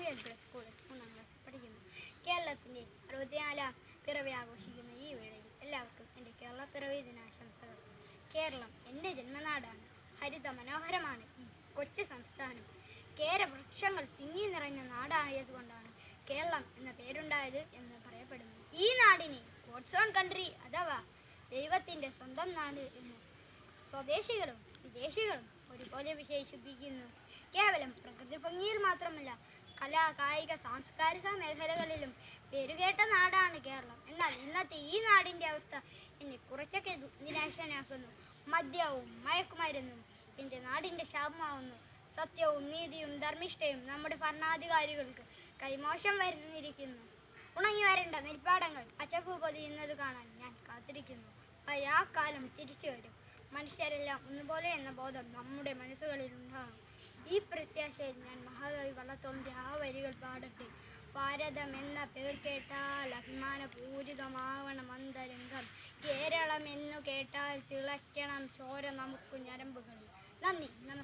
P സ്കൂളിൽ മൂന്നാം class പഠിക്കുന്നു. കേരളത്തിന്റെ അറുപത്തിനാലാം പിറവി ആഘോഷിക്കുന്ന ഈ വേളയിൽ എല്ലാവർക്കും എന്റെ കേരള പിറവി ദിനാശംസകൾ. കേരളം എന്റെ ജന്മനാടാണ്. ഹരിത മനോഹരമാണ് ഈ കൊച്ചു സംസ്ഥാനം. കേരവൃക്ഷങ്ങൾ തിങ്ങി നിറഞ്ഞ നാടായതുകൊണ്ടാണ് കേരളം എന്ന പേരുണ്ടായത് എന്ന് പറയപ്പെടുന്നു. ഈ നാടിനെ ഗോഡ്സ് ഓൺ കൺട്രി അഥവാ ദൈവത്തിന്റെ സ്വന്തം നാട് എന്ന് സ്വദേശികളും വിദേശികളും ഒരുപോലെ വിശേഷിപ്പിക്കുന്നു. കേവലം പ്രകൃതി ഭംഗിയിൽ മാത്രമല്ല കലാ കായിക സാംസ്കാരിക മേഖലകളിലും പേരുകേട്ട നാടാണ് കേരളം. എന്നാൽ ഇന്നത്തെ ഈ നാടിന്റെ അവസ്ഥ എന്നെ കുറച്ചൊക്കെ നിരാശനാക്കുന്നു. മദ്യവും മയക്കുമരുന്നും എന്റെ നാടിന്റെ ശാപമാവുന്നു. സത്യവും നീതിയും ധർമ്മിഷ്ഠയും നമ്മുടെ ഭരണാധികാരികൾക്ക് കൈമോശം വരുന്നിരിക്കുന്നു. ഉണങ്ങി വരേണ്ട നെൽപ്പാടങ്ങൾ അച്ചപ്പൂ പൊതിയുന്നത് കാണാൻ ഞാൻ കാത്തിരിക്കുന്നു. പഴയ കാലം തിരിച്ചു വരും. മനുഷ്യരെല്ലാം ഒന്നുപോലെ എന്ന ബോധം നമ്മുടെ മനസ്സുകളിൽ ഉണ്ടാകും ഈ പ്രത്യാശയിൽ ഞാൻ മഹാദേവി വള്ളത്തോളിന്റെ ആ വരികൾ പാടട്ടെ. ഭാരതം എന്ന പേർ കേട്ടാൽ അഭിമാനപൂരിതമാവണം അന്തരംഗം. കേരളം എന്നു കേട്ടാൽ തിളയ്ക്കണം ചോര നമുക്ക് ഞരമ്പുകളിൽ. നന്ദി നമസ്കാരം.